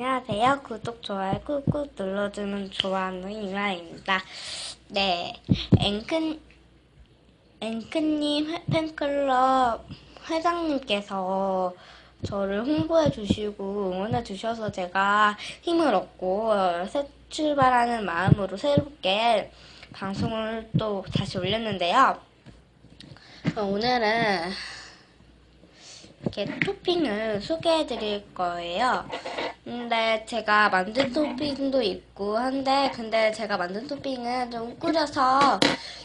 안녕하세요. 구독, 좋아요 꾹꾹 눌러주면 좋아하는 이마입니다. 네, 앵큰, 앵큰님 팬클럽 회장님께서 저를 홍보해 주시고 응원해 주셔서 제가 힘을 얻고 새 출발하는 마음으로 새롭게 방송을 또 다시 올렸는데요. 어, 오늘은 이렇게 토핑을 소개해 드릴 거예요. 근데 제가 만든 토핑도 있고 한데 근데 제가 만든 토핑은 좀 꾸려서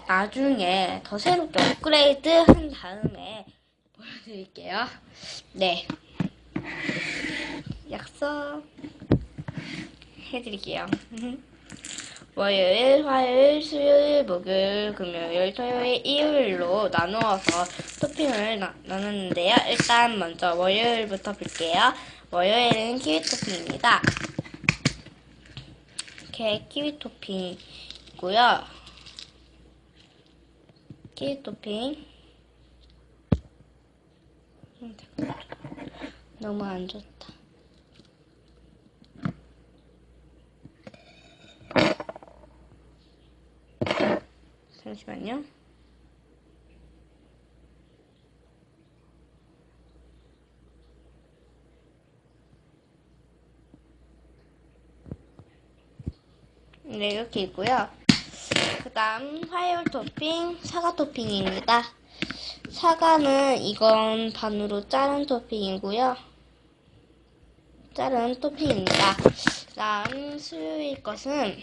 나중에 더 새롭게 업그레이드 한 다음에 보여드릴게요. 네. 약속 해드릴게요. 월요일, 화요일, 수요일, 목요일, 금요일, 토요일, 일요일로 나누어서 토핑을 나, 나눴는데요. 일단 먼저 월요일부터 볼게요. 월요일은 키위 토핑입니다. 이렇게 키위 토핑이고요. 키위 토핑. 음, 너무 안 좋다. 잠시만요. 네, 이렇게 있고요. 그 다음 화요일 토핑, 사과 토핑입니다. 사과는 이건 반으로 자른 토핑이고요. 자른 토핑입니다. 그 다음 수요일 것은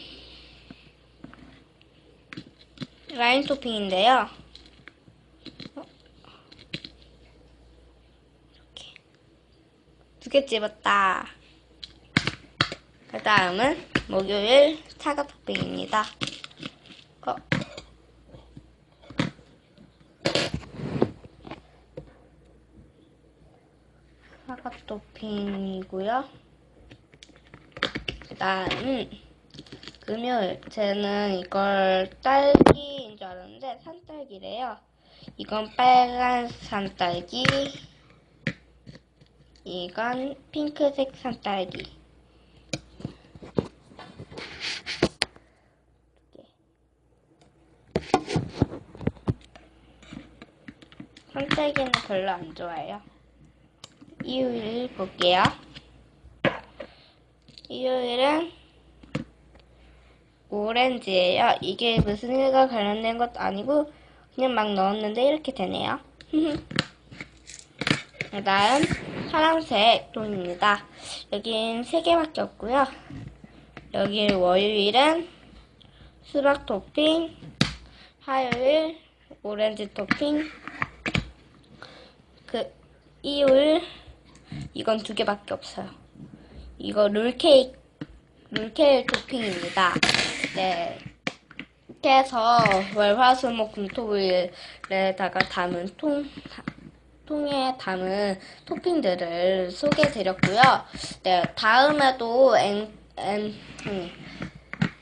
라인 토핑인데요. 어? 이렇게 두 개 집었다. 그 다음은 목요일 사과 토핑입니다. 어. 사과 토핑이고요. 그 다음은 금요일 쟤는 이걸 알았는데 산딸기래요. 이건 빨간 산딸기, 이건 핑크색 산딸기. 산딸기는 별로 안 좋아해요. 일요일 볼게요. 일요일은 오렌지예요. 이게 무슨 일과 관련된 것도 아니고 그냥 막 넣었는데 이렇게 되네요. 그 다음 파란색 돈입니다. 여긴 3개밖에 없고요. 여기 월요일은 수박 토핑, 화요일 오렌지 토핑, 그 일요일 이건 두 개밖에 없어요. 이거 롤케이크 롤케이크 토핑입니다. 네. 이렇게 해서 월화수목 금토일에다가 담은 통, 통에 담은 토핑들을 소개해드렸고요. 네, 다음에도 앵, 앵, 음,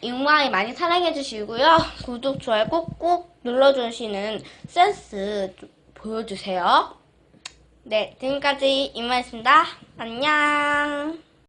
잉마이 많이 사랑해주시고요. 구독, 좋아요 꼭꼭 눌러주시는 센스 좀 보여주세요. 네, 지금까지 잉마였습니다. 안녕.